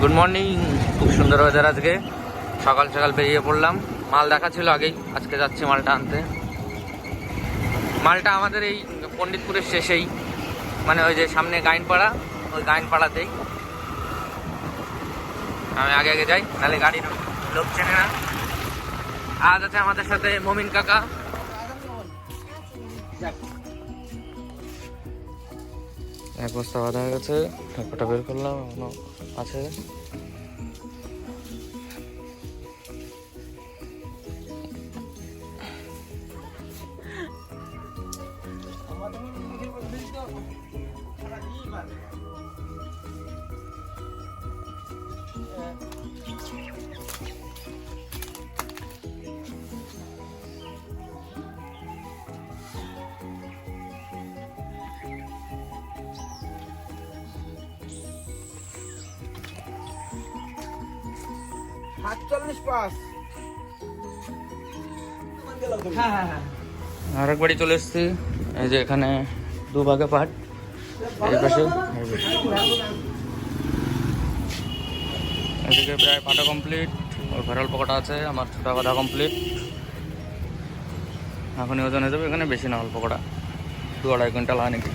Good morning খুব সুন্দর weather আজকে। সকাল সকাল বেরিয়ে পড়লাম। মাল দেখা ছিল আগেই। আজকে যাচ্ছি মালটা আনতে। মালটা আমাদের এই পণ্ডিতপুরের শেষেই। মানে ওই যে সামনে গাইনপাড়া ওই গাইনপাড়াতেই। আমি আগে আগে যাই নাহলে গাড়ির লোক চেনে না। আজ আছে আমাদের সাথে মমিন কাকা। এক বস্তা বাঁধা হয়ে গেছে একটা বের করলাম এখনও আছে। পাস। আর একবারই চলে এসেছি। এই যে এখানে দু ভাগে পাট। এই পাশে। এদিকে প্রায় পাটা কমপ্লিট। ওর ভেরাল পকোটা আছে আমার ছোটা কথা কমপ্লিট। এখনই ওজন হয়ে যাবে এখানে বেশি না অল্প কটা। দু আড়াই কুইন্টাল হয় নাকি?